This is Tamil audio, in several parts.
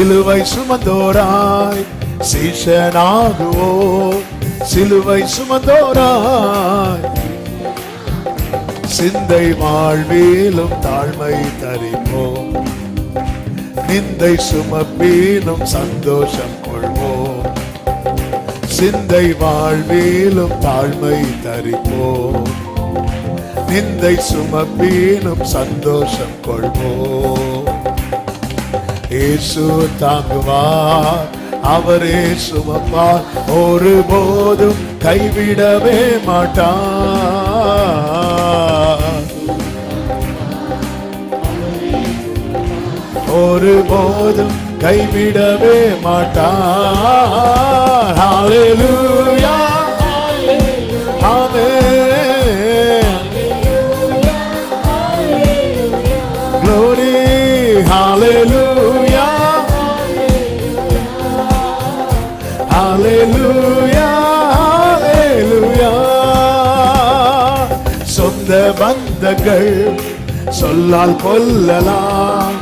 சிலுவை சுமந்தோராய் சீஷனாகுவோ. சிலுவை சுமந்தோராய். சிந்தை வாழ்விலும் தாழ்மை தரிப்போம். நிந்தை சுமப்பிலும் சந்தோஷம் கொள்வோம். சிந்தை வாழ்விலும் தாழ்மை தரிப்போம். நிந்தை சுமப்பிலும் சந்தோஷம் கொள்வோம். இயேசு தாங்குவார். அவரே சுமப்பார் ஒரு போதும் கைவிடவே மாட்டார். ஒரு போதும் கைவிடவே மாட்டார். ஹalleluya. ஆமென் glory. Hallelujah. சொந்த பந்தங்கள் சொல்லால் கொல்லலாம்.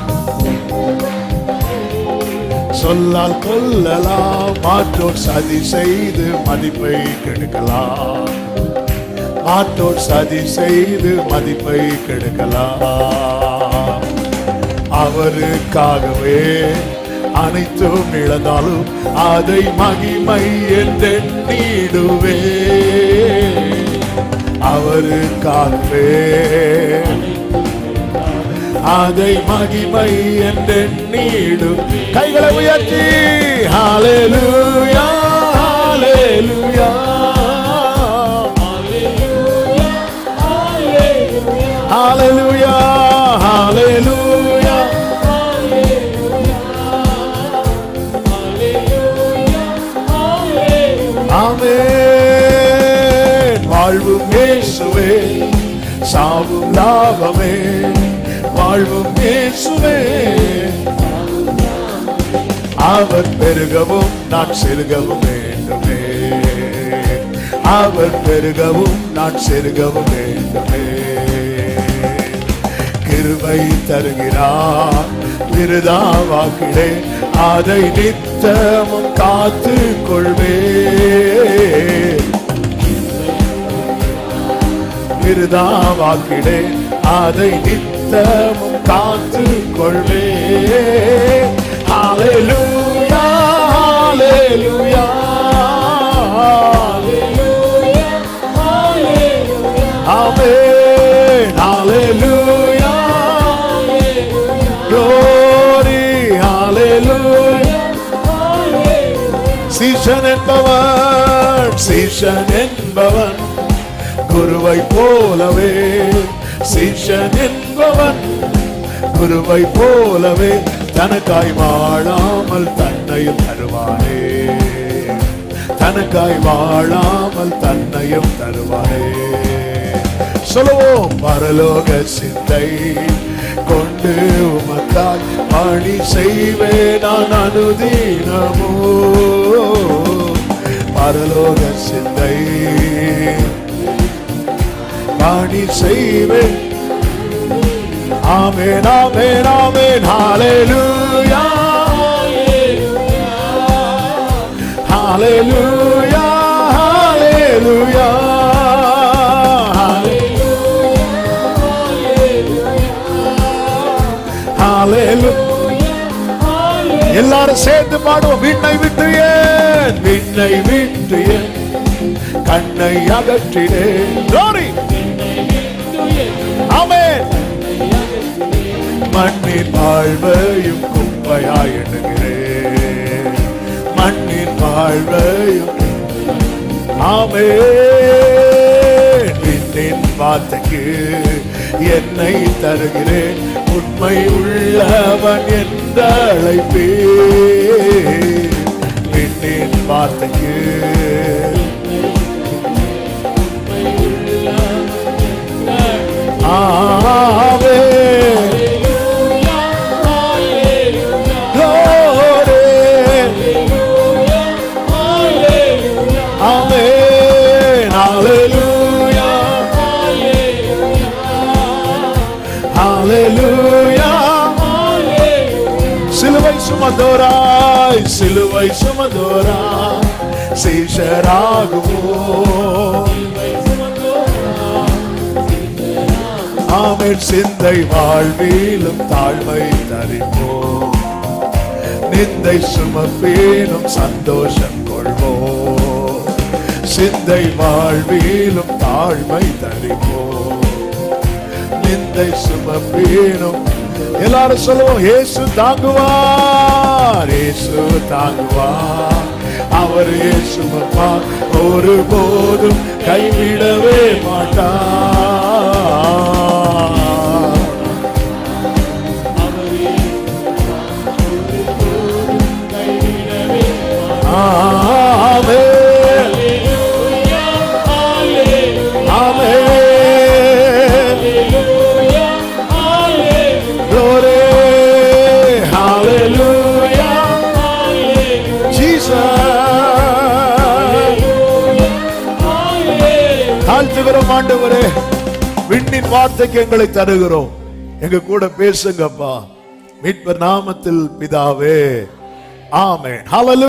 சொல்லால் கொல்லலாம். மாற்றோர் சதி செய்து மதிப்பை கெடுக்கலாம். மாற்றோர் சதி செய்து மதிப்பை கெடுக்கலாம். அவருக்காகவே அனைத்தும் இழந்தாலும் அதை மகிமை என்றெண்ணிடுவே அவருக்காகவே அதை மகிமை என்று நீடும். கைகளை உயர்த்தி. ஹalleluya. ஹalleluya ஹalleluya. வாழ்வும் இயேசுவே சாவும் லாபமே. வாழ்வும் இயேசுவே. அவர் பெருகவும் நான் செருகவும் வேண்டுமே. அவர் பெருகவும் நான் செருகவும் வேண்டுமே. கிருபை தருகிறார் விருதாவாக்கிடே அதை நித்தமும் காத்து கொள்வே விருதா வாக்கிடே அதை நித்தமும் காத்து கொள்வே ஹalleluya ஹalleluya ஆமென் ஹalleluya glory hallelujah சீஷன் என்பவன் சீஷன் என்பவன். குருவை போலவே சீஷன் என்பவன் குருவை போலவே தனக்காய் வாழாமல் தன்னையும் தருவானே. தனக்காய் வாழாமல் தன்னையும் தருவானே. சொல்லுவோம் பரலோக சிந்தை கொண்டு உமக்காய் பணி செய்வே நான் அனுதீனமோ பரலோக சிந்தை பணி செய்வேன் ஆமேன் ஆமேன் ஆமேன். ஹalleluya. ஹalleluya ஹalleluya. எல்லாரும் சேர்ந்து பாடுவோம். விண்ணை விட்டு ஏன்? விண்ணை விட்டு ஏன்? கண்ணை அகற்றினேன். மண்ணின் வாழ்வையும் குப்பையாய் எண்ணுகிறேன் மண்ணின் வாழ்வையும் ஆமே நின் வார்த்தைக்கு என்னை தருகிறேன். உண்மை உள்ளவன் என்ற அழைப்பே. நின் வார்த்தைக்கு சிலுவை சுமந்தோராய் சிலுவை சுமந்தோராய் சீஷராகுவோம் ஆமின் சிந்தை வாழ்விலும் தாழ்மை தரிப்போம். நிந்தை சுமப்பேனும் சந்தோஷம் கொள்வோம். சிந்தை வாழ்விலும் தாழ்மை தரிப்போம். நிந்தை சுமப்பீனும். எல்லாரும் சொல்லுவோம் ஏசு தாங்குவார் ஏசு தாங்குவார். அவர் ஏசுமப்பா ஒரு போதும் கைவிடவே மாட்டார். தாழ்த்துகிறோம் ஆண்டவரே விண்ணின் வார்த்தைக்கு எங்களை தருகிறோம். எங்க கூட பேசுங்கப்பா. மீட்பர் நாமத்தில் பிதாவே. ஆமே ஹலலு